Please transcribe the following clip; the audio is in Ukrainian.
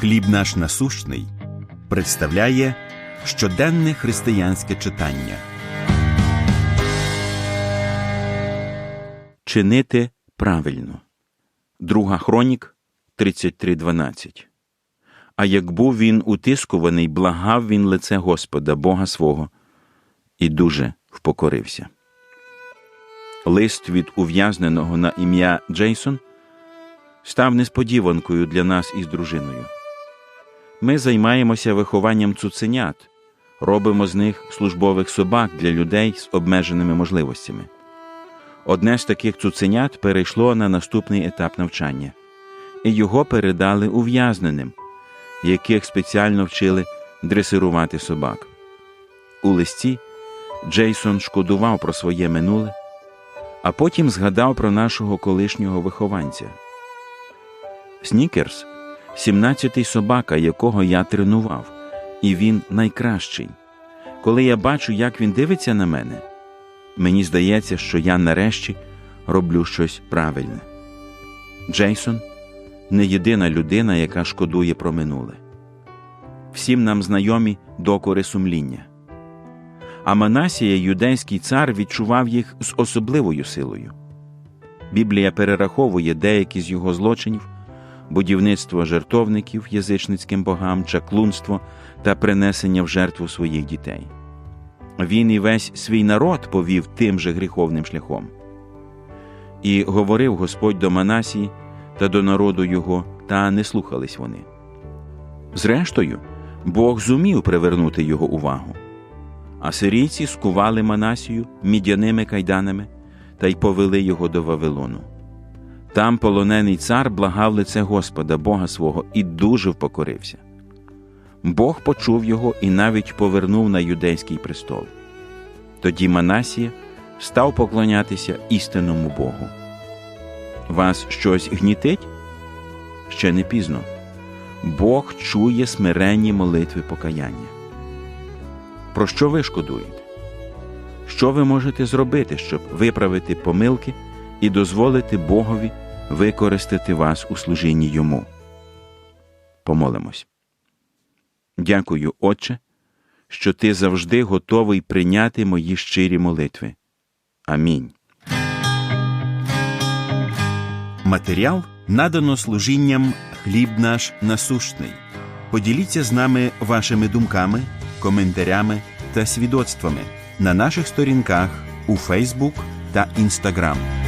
Хліб наш насущний представляє щоденне християнське читання. Чинити правильно. Друга хронік 33.12. А як був він утискуваний, благав він лице Господа, Бога свого, і дуже впокорився. Лист від ув'язненого на ім'я Джейсон став несподіванкою для нас із дружиною. Ми займаємося вихованням цуценят, робимо з них службових собак для людей з обмеженими можливостями. Одне з таких цуценят перейшло на наступний етап навчання, і його передали ув'язненим, яких спеціально вчили дресирувати собак. У листі Джейсон шкодував про своє минуле, а потім згадав про нашого колишнього вихованця. Снікерс 17-й собака, якого я тренував, і він найкращий. Коли я бачу, як він дивиться на мене, мені здається, що я нарешті роблю щось правильне. Джейсон не єдина людина, яка шкодує про минуле. Всім нам знайомі докори сумління. А Манасія, юдейський цар, відчував їх з особливою силою. Біблія перераховує деякі з його злочинів будівництво жертовників язичницьким богам, чаклунство та принесення в жертву своїх дітей. Він і весь свій народ повів тим же гріховним шляхом. І говорив Господь до Манасії та до народу його, та не слухались вони. Зрештою, Бог зумів привернути його увагу. Асирійці скували Манасію мідяними кайданами та й повели його до Вавилону. Там полонений цар благав лице Господа, Бога свого, і дуже впокорився. Бог почув його і навіть повернув на юдейський престол. Тоді Манасія став поклонятися істинному Богу. Вас щось гнітить? Ще не пізно. Бог чує смиренні молитви покаяння. Про що ви шкодуєте? Що ви можете зробити, щоб виправити помилки і дозволити Богові використати вас у служінні Йому? Помолимось. Дякую, Отче, що ти завжди готовий прийняти мої щирі молитви. Амінь. Матеріал надано служінням Хліб наш насущний. Поділіться з нами вашими думками, коментарями та свідоцтвами на наших сторінках у Фейсбук та Інстаграм.